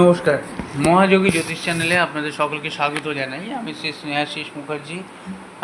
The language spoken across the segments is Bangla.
নমস্কার। মহাযোগী জ্যোতিষ চ্যানেলে আপনাদের সকলকে স্বাগত জানাই। আমি শ্রী স্নেহাশিস মুখার্জি।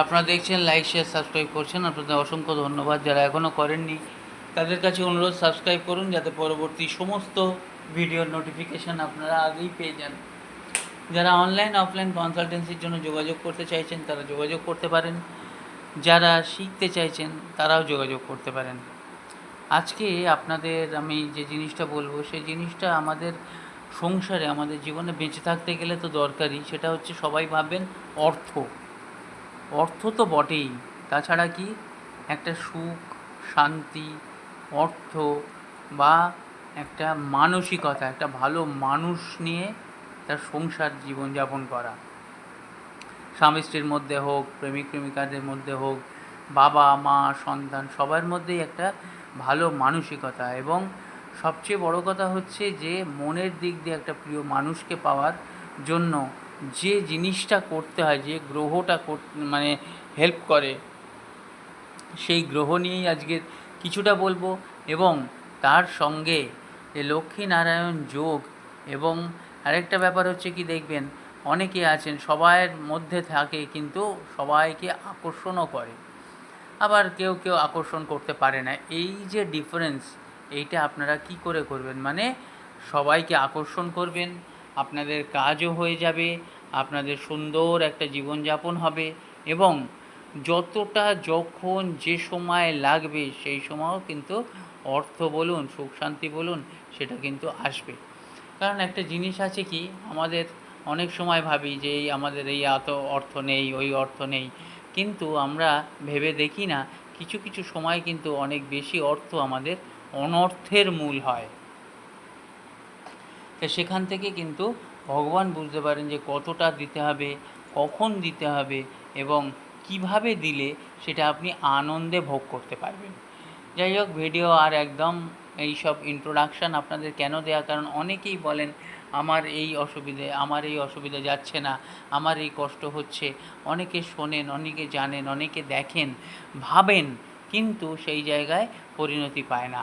আপনারা দেখছেন লাইক শেয়ার সাবস্ক্রাইব করছেন। আপনাদের অসংখ্য ধন্যবাদ যারা এখনও করেননি। তাদের কাছে অনুরোধ সাবস্ক্রাইব করুন যাতে পরবর্তী সমস্ত ভিডিওর নোটিফিকেশান আপনারা আগেই পেয়ে যান। যারা অনলাইন অফলাইন কনসালটেন্সির জন্য যোগাযোগ করতে চাইছেন, তারা যোগাযোগ করতে পারেন। যারা শিখতে চাইছেন, তারাও যোগাযোগ করতে পারেন। আজকে আপনাদের আমি যে জিনিসটা বলব, সেই জিনিসটা আমাদের সংসারে আমাদের জীবনে বেঁচে থাকতে গেলে তো দরকারই, সেটা হচ্ছে সবাই ভাববেন অর্থ। অর্থ তো বটেই। তাছাড়া কি? একটা সুখ, শান্তি, অর্থ বা একটা মানসিকতা, একটা ভালো মানুষ নিয়ে তার সংসার জীবনযাপন করা। স্বামী স্ত্রীর মধ্যে হোক, প্রেমিক, প্রেমিকাদের মধ্যে হোক, বাবা, মা, সন্তান, সবার মধ্যেই একটা ভালো মানসিকতা এবং সবচেয়ে বড় কথা হচ্ছে যে, মনের দিক দিয়ে একটা প্রিয় মানুষকে পাওয়ার জন্য যে জিনিসটা করতে হয়, যে গ্রহটা মানে হেল্প করে, সেই গ্রহ নিয়েই আজকে কিছুটা বলব এবং তার সঙ্গে যে লক্ষ্মীনারায়ণ যোগ এবং আরেকটা ব্যাপার হচ্ছে কি দেখবেন, অনেকে আছেন, সবাইয়ের মধ্যে থাকে কিন্তু সবাইকে আকর্ষণও করে। আবার কেউ কেউ আকর্ষণ করতে পারে না। এই যে ডিফারেন্স এইটা আপনারা কি করে করবেন? মানে সবাইকে আকর্ষণ করবেন, আপনাদের কাজও হয়ে যাবে, আপনাদের সুন্দর একটা জীবনযাপন হবে এবং যতটা যখন যে সময় লাগবে সেই সময়ও কিন্তু অর্থ বলুন, সুখ শান্তি বলুন, সেটা কিন্তু আসবে। কারণ একটা জিনিস আছে কি, আমাদের অনেক সময় ভাবি যে এই আমাদের এই এত অর্থ নেই, ওই অর্থ নেই। কিন্তু আমরা ভেবে দেখি না, কিছু কিছু সময় কিন্তু অনেক বেশি অর্থ আমাদের অনর্থের মূল হয়। তো সেখান থেকে কিন্তু ভগবান বুঝতে পারেন যে কতটা দিতে হবে, কখন দিতে হবে এবং কীভাবে দিলে সেটা আপনি আনন্দে ভোগ করতে পারবেন। যাই হোক ভিডিও আর একদম এই সব ইন্ট্রোডাকশান আপনাদের কেন দেওয়া কারণ অনেকেই বলেন, আমার এই অসুবিধে, আমার এই অসুবিধা যাচ্ছে না, আমার এই কষ্ট হচ্ছে। অনেকে শোনেন, অনেকে জানেন, অনেকে দেখেন, ভাবেন। কিন্তু সেই জায়গায় পরিণতি পায় না।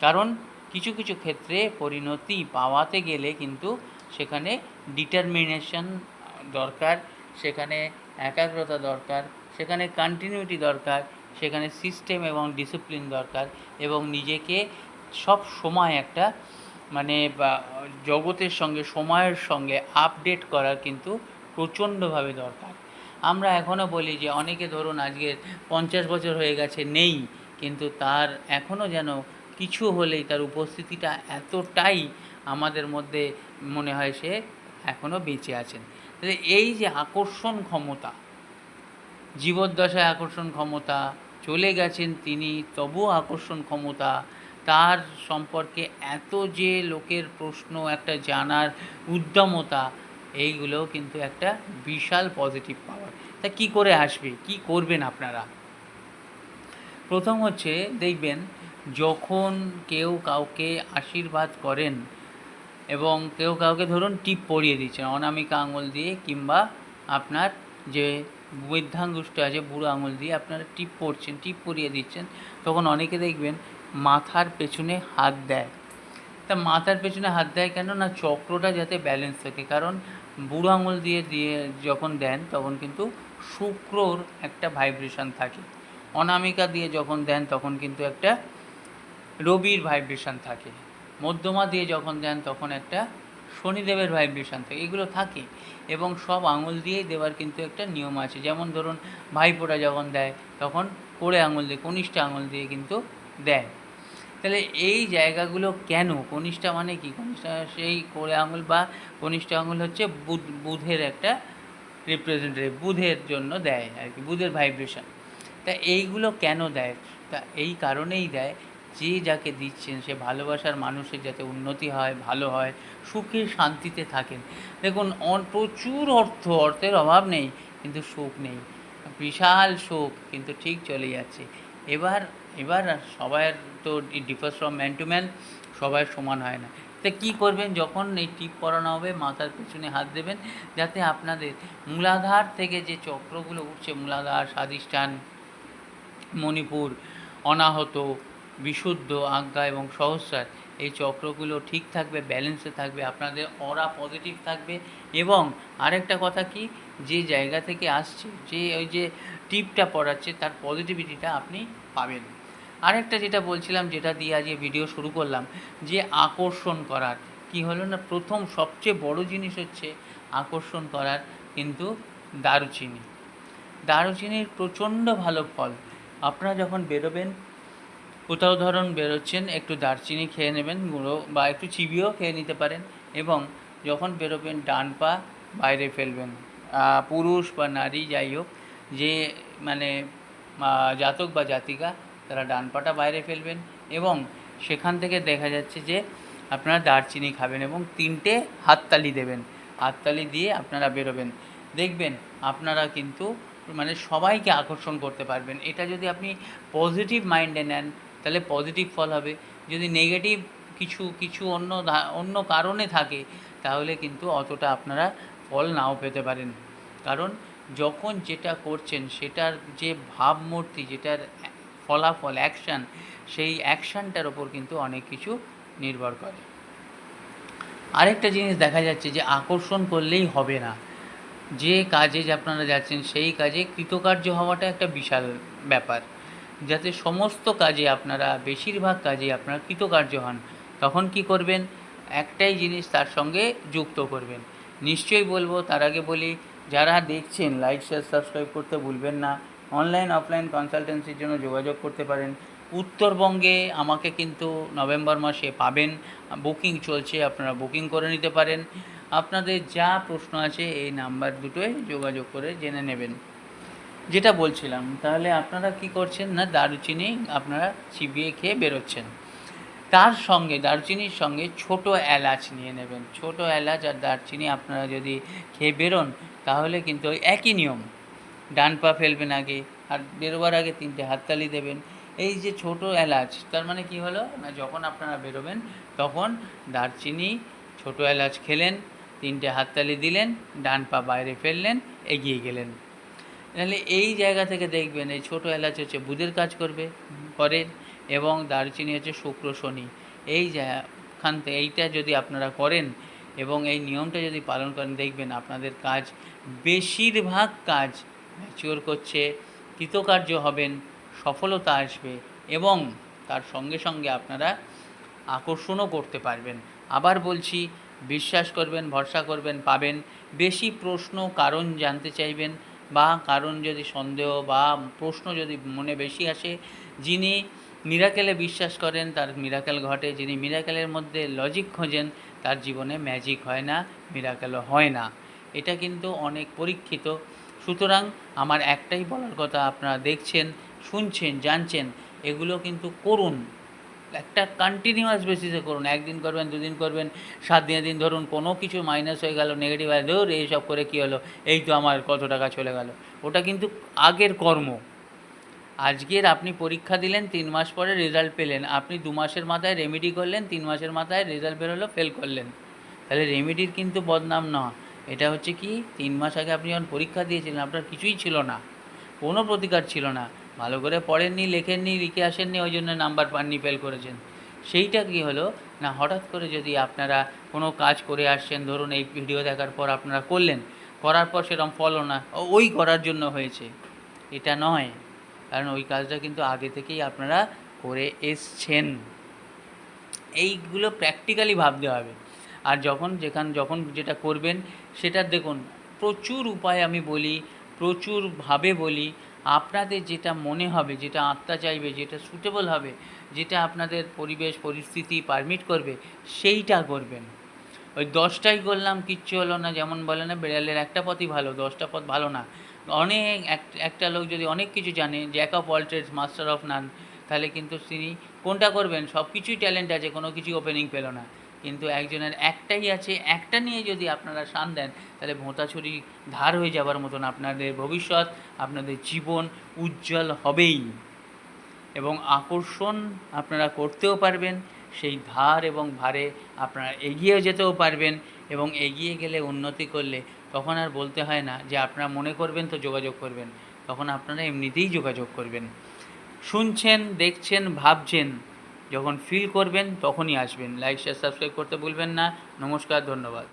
কারণ কিছু কিছু ক্ষেত্রে পরিণতি পাওয়াতে গেলে কিন্তু সেখানে ডিটারমিনেশন দরকার, সেখানে একাগ্রতা দরকার, সেখানে কন্টিনিউটি দরকার, সেখানে সিস্টেম এবং ডিসিপ্লিন দরকার এবং নিজেকে সব সময় একটা মানে জগতের সঙ্গে, সময়ের সঙ্গে আপডেট করার কিন্তু প্রচণ্ডভাবে দরকার। আমরা এখনও বলি যে অনেকে ধরুন আজকে পঞ্চাশ বছর হয়ে গেছে, নেই। কিন্তু তার এখনও যেন কিছু হলেই তার উপস্থিতিটা এতটাই আমাদের মধ্যে মনে হয় সে এখনও বেঁচে আছেন। তাহলে এই যে আকর্ষণ ক্ষমতা, জীবদ্দশায় আকর্ষণ ক্ষমতা, চলে গেছেন তিনি, তবুও আকর্ষণ ক্ষমতা, তার সম্পর্কে এত যে লোকের প্রশ্ন, একটা জানার উদ্যমতা, এইগুলোও কিন্তু একটা বিশাল পজিটিভ পাওয়ার তা কী করে আসবে? কি করবেন আপনারা? প্রথম হচ্ছে দেখবেন, যখন কেউ কাউকে আশীর্বাদ করেন এবং কেউ কাউকে ধরুন টিপ পরিয়ে দিচ্ছেন অনামিকা আঙুল দিয়ে কিংবা আপনার যে বৃদ্ধাঙ্গুষ্ঠ আছে, বুড়ো আঙুল দিয়ে আপনারা টিপ পরছেন, টিপ পরিয়ে দিচ্ছেন, তখন অনেকে দেখবেন মাথার পেছনে হাত দেয়। তা মাথার পেছনে হাত দেয় কেন? না, চক্রটা যাতে ব্যালেন্স থাকে। কারণ বুড়ো আঙুল দিয়ে দিয়ে যখন দেন, তখন কিন্তু শুক্রর একটা ভাইব্রেশন থাকে। অনামিকা দিয়ে যখন দেন, তখন কিন্তু একটা রবির ভাইব্রেশন থাকে। মধ্যমা দিয়ে যখন দেন, তখন একটা শনিদেবের ভাইব্রেশন থাকে। এগুলো থাকে এবং সব আঙুল দিয়েই দেওয়ার কিন্তু একটা নিয়ম আছে। যেমন ধরুন ভাইফোঁটা যখন দেয়, তখন কোড়ে আঙুল দিয়ে, কনিষ্ঠ আঙুল দিয়ে কিন্তু দেয়। তাহলে এই জায়গাগুলো কেন? কনিষ্ঠা মানে কি? কনিষ্ঠা, সেই কোড়ে আঙুল বা কনিষ্ঠ আঙুল হচ্ছে বুধ, বুধের একটা রিপ্রেজেন্টেটিভ বুধের জন্য দেয় আর কি, বুধের ভাইব্রেশন তা এইগুলো কেন দেয়? তা এই কারণেই দেয়, যে যাকে দিচ্ছেন, সে ভালোবাসার মানুষের যাতে উন্নতি হয়, ভালো হয়, সুখে, শান্তিতে থাকেন। দেখুন প্রচুর অর্থ, অর্থের অভাব নেই, কিন্তু সুখ নেই। বিশাল সুখ, কিন্তু ঠিক চলে যাচ্ছে। এবার এবার সবার তো differs from man to man সবাই সমান হয় না। তা কী করবেন? যখন এই টিপ পরানো হবে, মাথার পেছনে হাত দেবেন, যাতে আপনাদের মূলাধার থেকে যে চক্রগুলো উঠছে, মূলাধার স্বাদিষ্ঠান মণিপুর, অনাহত, বিশুদ্ধ আজ্ঞা এবং সহস্রার, এই চক্রগুলো ঠিক থাকবে ব্যালেন্সে থাকবে, আপনাদের অরা পজিটিভ থাকবে এবং আরেকটা কথা কি? যে জায়গা থেকে আসছে, যে ওই যে টিপটা পড়াচ্ছে তার পজিটিভিটিটা আপনি পাবেন। আরেকটা যেটা বলছিলাম, যেটা দিয়ে আজকে ভিডিও শুরু করলাম, যে আকর্ষণ করার। কি হলো না? প্রথম সবচেয়ে বড় জিনিস হচ্ছে আকর্ষণ করার কিন্তু দারুচিনি। দারুচিনির প্রচণ্ড ভালো ফল। আপনারা যখন বেরোবেন, কোথাও ধরুন বেরোচ্ছেন, একটু দারচিনি খেয়ে নেবেন, গুঁড়ো বা একটু চিবিয়েও খেয়ে নিতে পারেন এবং যখন বেরোবেন, ডান পা বাইরে ফেলবেন। পুরুষ বা নারী যাই হোক, যে মানে জাতক বা জাতিকা তারা ডান পাটা বাইরে ফেলবেন এবং সেখান থেকে দেখা যাচ্ছে যে আপনারা দারচিনি খাবেন এবং তিনটে হাততালি দেবেন। হাততালি দিয়ে আপনারা বেরোবেন। দেখবেন আপনারা কিন্তু মানে সবাইকে আকর্ষণ করতে পারবেন। এটা যদি আপনি পজিটিভ মাইন্ডে নেন, তাহলে পজিটিভ ফল হবে। যদি নেগেটিভ কিছু কিছু অন্য অন্য কারণে থাকে, তাহলে কিন্তু অতটা আপনারা ফল নাও পেতে পারেন। কারণ যখন যেটা করছেন, সেটার যে ভাবমূর্তি, যেটার ফলাফল অ্যাকশান সেই অ্যাকশানটার ওপর কিন্তু অনেক কিছু নির্ভর করে। আরেকটা জিনিস দেখা যাচ্ছে যে আকর্ষণ করলেই হবে না। যে কাজে যে আপনারা যাচ্ছেন, সেই কাজে কৃতকার্য হওয়াটা একটা বিশাল ব্যাপার। যাতে সমস্ত কাজে আপনারা, বেশিরভাগ কাজে আপনারা কৃতকার্য হন, তখন কি করবেন? একটাই জিনিস তার সঙ্গে যুক্ত করবেন। নিশ্চয়ই বলব, তার আগে বলি, যারা দেখছেন লাইক শেয়ার সাবস্ক্রাইব করতে ভুলবেন না। অনলাইন অফলাইন কনসালটেন্সির জন্য যোগাযোগ করতে পারেন। উত্তরবঙ্গে আমাকে কিন্তু নভেম্বর মাসে পাবেন। বুকিং চলছে, আপনারা বুকিং করে নিতে পারেন। আপনাদের যা প্রশ্ন আছে, এই নাম্বার দুটোয় যোগাযোগ করে জেনে নেবেন। যেটা বলছিলাম, তাহলে আপনারা কি করছেন না, দারুচিনি আপনারা চিবিয়ে খেয়ে বেরোচ্ছেন। তার সঙ্গে, দারচিনির সঙ্গে ছোট এলাচ নিয়ে নেবেন। ছোট এলাচ আর দারচিনি আপনারা যদি খেয়ে বেরোন, তাহলে কিন্তু একই নিয়ম। ডান পা ফেলবেন আগে, আর বেরোবার আগে তিনটে হাততালি দেবেন। এই যে ছোট এলাচ, তার মানে কি হলো? না, যখন আপনারা বেরোবেন, তখন দারচিনি, ছোট এলাচ খেলেন, তিনটে হাততালি দিলেন, ডান পা বাইরে ফেললেন, এগিয়ে গেলেন। তাহলে এই জায়গা থেকে দেখবেন, এই ছোটো এলাচ হচ্ছে বুধের কাজ করবে করে এবং দারচিনি হচ্ছে শুক্র শনি। এই খান থেকে এইটা যদি আপনারা করেন, এবং এই নিয়মটা যদি পালন করেন, দেখবেন আপনাদের কাজ, বেশিরভাগ কাজ ম্যাচিওর করছে, কৃতকার্য হবেন, সফলতা আসবে এবং তার সঙ্গে সঙ্গে আপনারা আকর্ষণও করতে পারবেন। আবার বলছি, বিশ্বাস করবেন, ভরসা করবেন, পাবেন। বেশি প্রশ্ন, কারণ জানতে চাইবেন বা কারণ যদি সন্দেহ বা প্রশ্ন যদি মনে বেশি আসে, যিনি মিরাকেলে বিশ্বাস করেন, তার মিরাকেল ঘটে। যিনি মিরাকেলের মধ্যে লজিক খোঁজেন, তার জীবনে ম্যাজিক হয় না মিরাকেলও হয় না। এটা কিন্তু অনেক পরীক্ষিত সুতরাং আমার একটাই বলার কথা আপনারা দেখছেন, শুনছেন, জানছেন, এগুলো কিন্তু করুন। একটা কন্টিনিউয়াস বেসিসে করুন। একদিন করবেন, দুদিন করবেন, সাত দিনের দিন ধরুন কোনো কিছু মাইনাস হয়ে গেল নেগেটিভ হয় ধর এইসব করে কী হলো? এই তো আমার কত টাকা চলে গেল। ওটা কিন্তু আগের কর্ম। আজকের আপনি পরীক্ষা দিলেন, তিন মাস পরে রেজাল্ট পেলেন। আপনি দু মাসের মাথায় রেমেডি করলেন, তিন মাসের মাথায় রেজাল্ট বেরোলো ফেল করলেন। তাহলে রেমেডির কিন্তু বদনাম না এটা হচ্ছে কি, তিন মাস আগে আপনি যখন পরীক্ষা দিয়েছিলেন, আপনার কিছুই ছিল না, কোনো প্রতিকার ছিল না। ভালো করে পড়েননি, লেখেননি, লিখে আসেননি, ওই জন্য নাম্বার পাননি ফেল করেছেন। সেইটা কি হলো, না হঠাৎ করে যদি আপনারা কোনো কাজ করে আসছেন, ধরুন এই ভিডিও দেখার পর আপনারা করলেন, করার পর সেরকম ফলও না ওই করার জন্য হয়েছে। এটা নয়, কারণ ওই কাজটা কিন্তু আগে থেকেই আপনারা করে এসছেন। এইগুলো প্র্যাকটিক্যালি ভাবতে হবে। আর যখন যেখান, যখন যেটা করবেন, সেটা দেখুন, প্রচুর উপায় আমি বলি প্রচুরভাবে বলি, আপনাদের যেটা মনে হবে, যেটা আত্মা চাইবে, যেটা সুটেবল হবে, যেটা আপনাদের পরিবেশ, পরিস্থিতি পারমিট করবে, সেইটা করবেন। ওই দশটাই করলাম, কিচ্ছু হলো না, যেমন বলে না, বেড়ালের একটা পথই ভালো, দশটা পথ ভালো না। অনেক একটা লোক যদি অনেক কিছু জানে jack of all trades master of none তাহলে কিন্তু তিনি কোনটা করবেন? সব কিছুই ট্যালেন্ট আছে, কোনো কিছুই ওপেনিং পেল না। কিন্তু একজনের একটাই আছে, একটা নিয়ে যদি আপনারা শান দেন, তাহলে ভোঁতা ছুরি ধার হয়ে যাবার মতন আপনাদের ভবিষ্যৎ, আপনাদের জীবন উজ্জ্বল হবেই। এবং আকর্ষণ আপনারা করতেও পারবেন, সেই ধার এবং ভারে আপনারা এগিয়ে যেতেও পারবেন, এবং এগিয়ে গেলে উন্নতি করলে তখন আর বলতে হয় না যে আপনারা মনে করবেন তো যোগাযোগ করবেন, তখন আপনারা এমনিতেই যোগাযোগ করবেন। শুনছেন, দেখছেন, ভাবছেন যখন ফিল করবেন তখনই আসবেন। লাইক শেয়ার সাবস্ক্রাইব করতে ভুলবেন না। নমস্কার ধন্যবাদ।